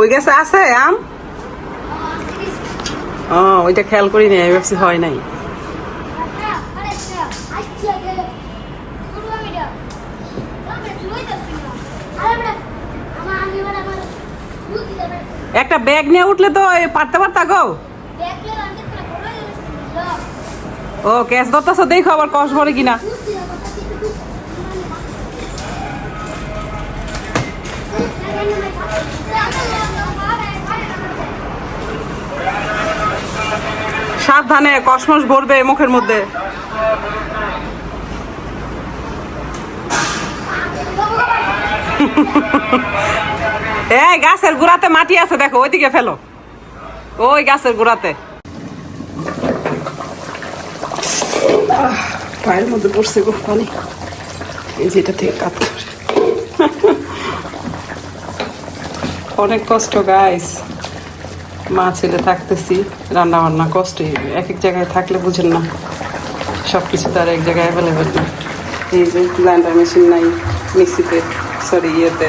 ওই গাছে? আছে, আম? ওইটা খেয়াল করি নাই, ভাবছি হয় নাই। একটা ব্যাগ নিয়ে উঠলে তো পারতে পারতা গো। ও ক্যাশ ধরতেছ, দেখো আবার কষ ভরে কিনা। সাবধানে কসমস ভরবে মুখের মধ্যে। এই গাছের গোড়াতে মাটি আছে দেখো ওইদিকে ফেলো। ওই গাছের গোড়াতে। পায়ের মধ্যে পড়ছে গো পানি। এই যে এটা থেকে কাত অনেক কষ্ট গাইস মা ছেলে থাকতেছি রান্না বান্না কষ্ট এক এক জায়গায় থাকলে বুঝেন না সব কিছু তার এক জায়গায় অ্যাভেলেবেল না। এই যে গ্রাইন্ডার মেশিন নাই, মিক্সিতে সরি ইয়েতে,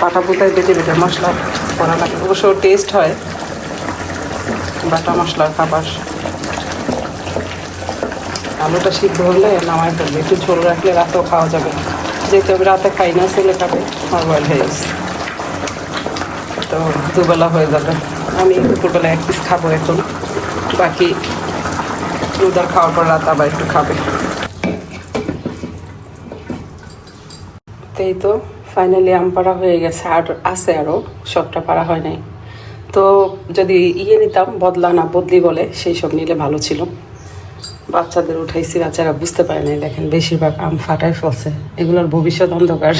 পাটা পুতায় বেটে বেটে মশলা করা লাগে। অবশ্য টেস্ট হয়, বাটা মশলার খাবার। আলুটা সিদ্ধ হলে নামাই ফেলবে, একটু ঝোল রাখলে রাতেও খাওয়া যাবে যেহেতু আমি রাতে খাই না, ছেলে খাবে নর্মাল হয়ে গেছে। তো দুবেলা হয়ে যাবে। আমি দুপুরবেলা এক পিস খাব এখন। বাকি দুধার খাওয়ার পর রাত আবার একটু খাবে। তো এই তো ফাইনালি আম পাড়া হয়ে গেছে। আর আছে আরও সবটা পাড়া হয় নাই। তো যদি ইয়ে নিতাম, বদলা না, বদলি বলে, সেই সব নিলে ভালো ছিল। বাচ্চাদের উঠাইছি, বাচ্চারা বুঝতে পারে নাই। দেখেন, বেশিরভাগ আম ফাটাই ফেলছে। এগুলোর ভবিষ্যৎ অন্ধকার।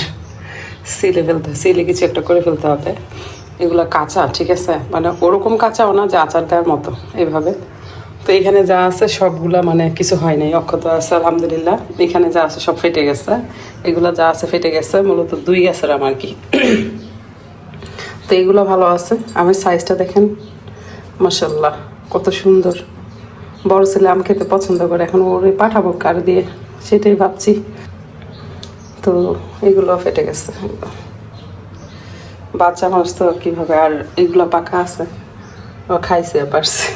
সিলে ফেলতে সিলে কিছু একটা করে ফেলতে হবে। এগুলো কাঁচা, ঠিক আছে? মানে ওরকম কাঁচাও না, যে আচার দেওয়ার মতো এইভাবে তো এখানে যা আছে সবগুলা মানে কিছু হয় নাই, অক্ষত আছে, আলহামদুলিল্লাহ। এখানে যা আছে সব ফেটে গেছে। এগুলো যা আছে ফেটে গেছে, মূলত দুই গাছের আমার কি। তো এগুলো ভালো আছে। আমার সাইজটা দেখেন মাসাল্লাহ কত সুন্দর। বড় ছেলে আম খেতে পছন্দ করে, এখন ওরে পাঠাবো কার দিয়ে, সেটাই ভাবছি। তো এগুলো ফেটে গেছে বাচ্চা মানুষ তো কীভাবে? আর এগুলো পাকা আছে। ও খাইছে, পারছে।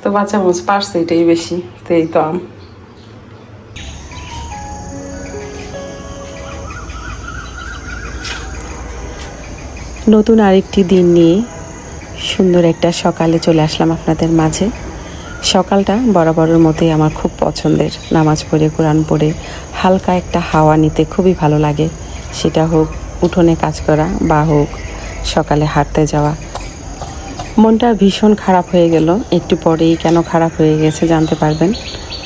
তো বাচ্চা মানুষ পারছে এটাই বেশি, তো এই তো আম। নতুন আরেকটি দিন নিয়ে সুন্দর একটা সকালে চলে আসলাম আপনাদের মাঝে। সকালটা বরাবরের মতোই আমার খুব পছন্দের। নামাজ পড়ে, কোরআন পড়ে, হালকা একটা হাওয়া নিতে খুবই ভালো লাগে। সেটা হোক উঠোনে কাজ করা বা হোক, সকালে হাঁটতে যাওয়া। মনটা ভীষণ খারাপ হয়ে গেল। একটু পরেই কেন খারাপ হয়ে গেছে জানতে পারবেন।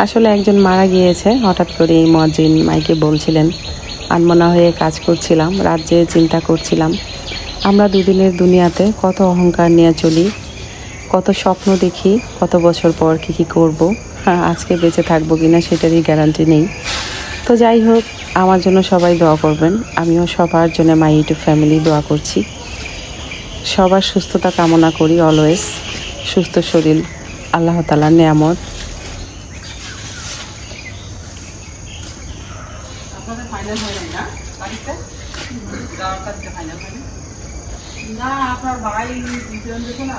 আসলে একজন মারা গিয়েছে, হঠাৎ করে এই মজিন মাইকে বলছিলেন, আনমনা হয়ে কাজ করছিলাম রাজ্যে চিন্তা করছিলাম। আমরা দুদিনের দুনিয়াতে কত অহংকার নিয়ে চলি, কত স্বপ্ন দেখি, কত বছর পর কী কী করব আজকে বেঁচে থাকব কিনা সেটারই গ্যারান্টি নেই। তো যাই হোক আমার জন্য সবাই দোয়া করবেন। আমিও সবার জন্য মাই ইউটিউব ফ্যামিলি দোয়া করছি। সবার সুস্থতা কামনা করি অলওয়েজ সুস্থ শরীর, আল্লাহ তালার নিয়ামত। না? আপনার ভাই দেখো না।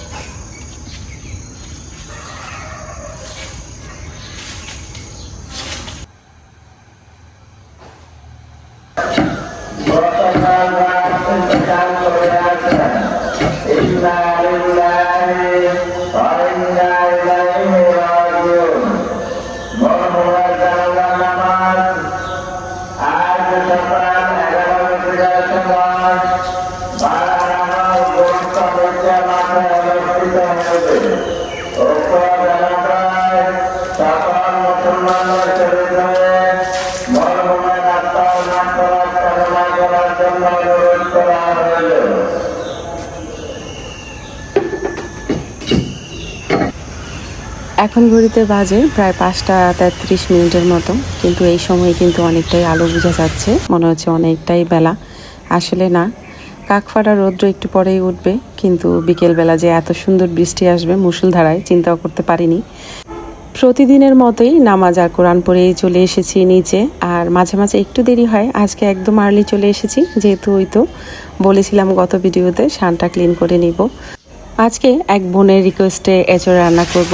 এখন ঘড়িতে বাজে প্রায় পাঁচটা তেত্রিশ মিনিটের মতো, কিন্তু এই সময় কিন্তু অনেকটাই আলো বোঝা যাচ্ছে। মনে হচ্ছে অনেকটাই বেলা। আসলে না কাকফাটা রৌদ্র একটু পরেই উঠবে, কিন্তু বিকেলবেলা যে এত সুন্দর বৃষ্টি আসবে মুসুলধারায় চিন্তাও করতে পারিনি। প্রতিদিনের মতোই নামাজ আর কোরআন পড়েই চলে এসেছি নিচে, আর মাঝে মাঝে একটু দেরি হয়, আজকে একদম আর্লি চলে এসেছি। যেহেতু ওই তো বলেছিলাম গত ভিডিওতে, শানটা ক্লিন করে নিব। আজকে এক বোনের রিকোয়েস্টে এঁচড় রান্না করব।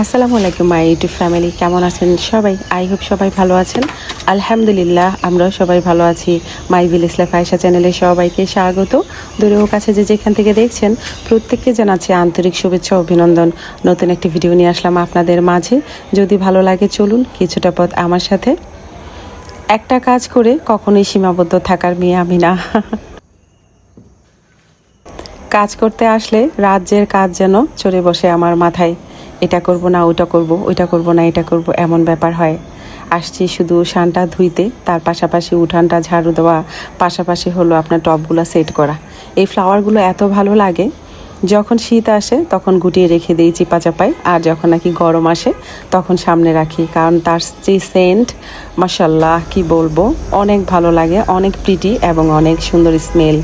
আসসালামু আলাইকুম মাই ইউটিউব ফ্যামিলি কেমন আছেন সবাই? আই হোপ সবাই ভালো আছেন। আলহামদুলিল্লাহ, আমরাও সবাই ভালো আছি। মাই ভিলেজ আয়সা চ্যানেলে সবাইকে স্বাগত। দূরেও কাছে যে যেখান থেকে দেখছেন, প্রত্যেককে জানাচ্ছি আন্তরিক শুভেচ্ছা অভিনন্দন। নতুন একটি ভিডিও নিয়ে আসলাম আপনাদের মাঝে। যদি ভালো লাগে, চলুন কিছুটা পথ আমার সাথে। একটা কাজ করে কখনোই সীমাবদ্ধ থাকার মেয়ে আমি না। কাজ করতে আসলে রাজ্যের কাজ যেন চড়ে বসে আমার মাথায়। এটা করব না, ওইটা করব ওইটা করব না, এটা করব, এমন ব্যাপার হয়। আসছি শুধু শানটা ধুইতে, তার পাশাপাশি উঠানটা ঝাড়ু দেওয়া, পাশাপাশি হলো আপনার টবগুলো সেট করা। এই ফ্লাওয়ারগুলো এত ভালো লাগে, যখন শীত আসে তখন গুটিয়ে রেখে দিই চিপা চাপাই আর যখন নাকি গরম আসে তখন সামনে রাখি, কারণ তার যে সেন্ট মাসাল্লাহ কি বলব, অনেক ভালো লাগে, অনেক প্রিটি এবং অনেক সুন্দর স্মেল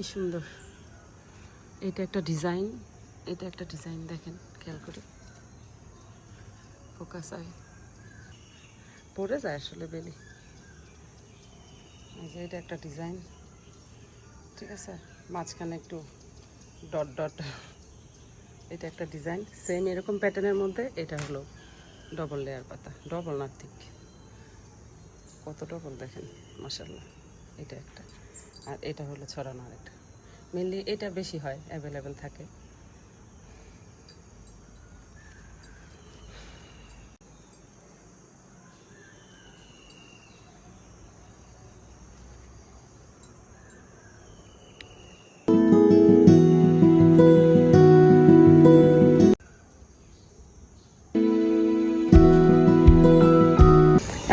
কি সুন্দর। এটা একটা ডিজাইন, এটা একটা ডিজাইন দেখেন, খেয়াল করে। ফোকাস আয় পড়ে যায় আসলে বেলি। এটা একটা ডিজাইন। ঠিক আছে? মাঝখানে একটু ডট ডট। এটা একটা ডিজাইন। সেম এরকম প্যাটার্নের মধ্যে এটা হলো ডবল লেয়ার পাতা। ডবল না, ঠিক। কত ডবল দেখেন? মাসাল্লাহ এটা একটা। আর এটা হলো ছড়ানো আরেকটা। মেনলি এটা বেশি হয় অ্যাভেলেবেল থাকে।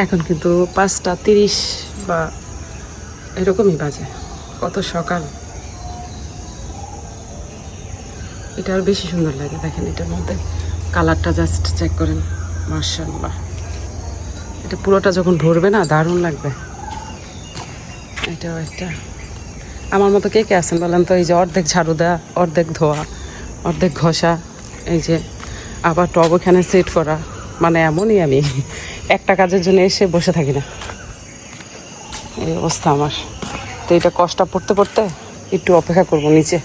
এখন কিন্তু পাঁচটা তিরিশ বা এরকমই বাজে। কত সকাল। এটা আর বেশি সুন্দর লাগে, দেখেন এটার মধ্যে। কালারটা জাস্ট চেক করেন। মার্শাল্লাহ এটা পুরোটা যখন ভরবে না, দারুণ লাগবে। এটাও একটা। আমার মতো কে কে আছেন বলেন তো? এই যে অর্ধেক ঝাড়ু দেওয়া অর্ধেক ধোয়া, অর্ধেক ঘষা, এই যে আবার টব ওখানে সেট করা। মানে এমনই আমি। একটা কাজের জন্য এসে বসে থাকি না। এই অবস্থা আমার। তো এটা কষ্ট পড়তে পড়তে একটু অপেক্ষা করব নিচে।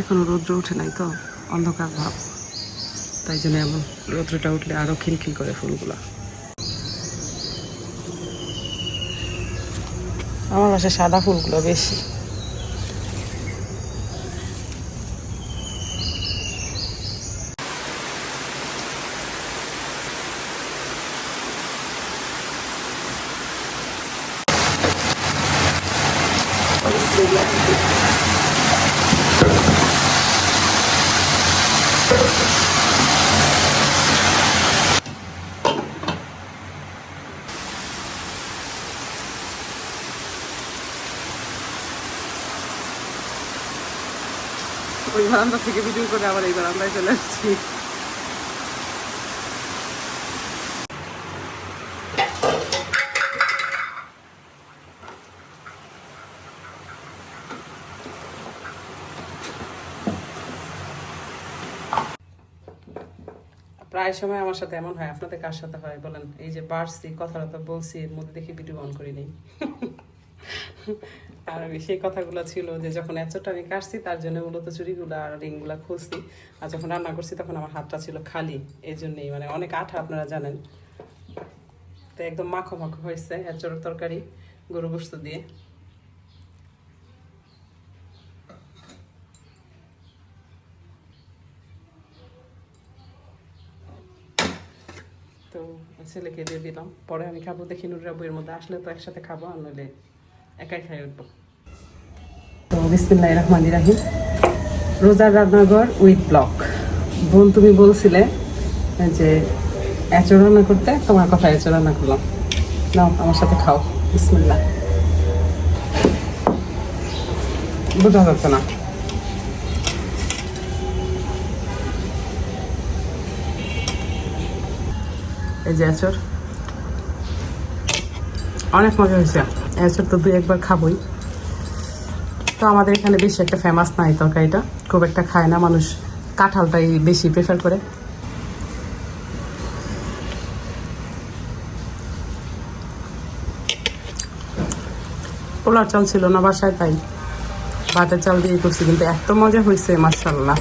এখনও রৌদ্র উঠে নাই তো, অন্ধকার ভাব। তাই জন্য এমন রৌদ্রটা উঠলে আরও খিলখিল করে ফুলগুলা। আমার বাসায় সাদা ফুলগুলো বেশি ওই বারান্দা থেকে ভিডিও করে আবার এই বারান্দায় চলে আসছি। প্রায় সময় আমার সাথে এমন হয়, আপনাদের কার সাথে হয় বলেন? এই যে বাড়ছি কথাটা বলছি, এর মধ্যে দেখি ভিডিও অন করি নেই। আর সেই কথাগুলো ছিল যে যখন এতটা আমি কাটছি, তার জন্য মূলত চুড়িগুলো আর রিংগুলো খুঁজছি আর যখন রান্না করছি, তখন আমার হাতটা ছিল খালি। এই জন্যই মানে অনেক আঠা আপনারা জানেন। তো একদম মাখো মাখো হয়েছে এচড় তরকারি, গরু গোস্ত দিয়ে। তো ছেলেকে দিয়ে দিলাম। পরে আমি খাব দেখি নুরা বইয়ের মধ্যে আসলে তো একসাথে খাব, আর নইলে একাই খাই উঠবো। বিসমিল্লাহ রহমান রাহিম। রোজার রান্নাঘর উইথ ব্লক। বোন, তুমি বলছিলে যে এঁচড় রান্না করতে, তোমার কথা এঁচড় রান্না করলাম। নাও, আমার সাথে খাও। বিসমিল্লাহ। বোঝা যাচ্ছে না। এই যে এঁচড় অনেক মজা হয়েছে। এঁচড় তো দুই একবার খাবোই। তো আমাদের এখানে বেশি একটা ফেমাস না এই তরকারিটা। খুব একটা খায় না মানুষ। কাঁঠালটাই বেশি প্রেফার করে। পোলার চাল ছিল না বাসায়, তাই। ভাতের চাল দিয়ে করছি, কিন্তু এত মজা হয়েছে মার্শাল্লাহ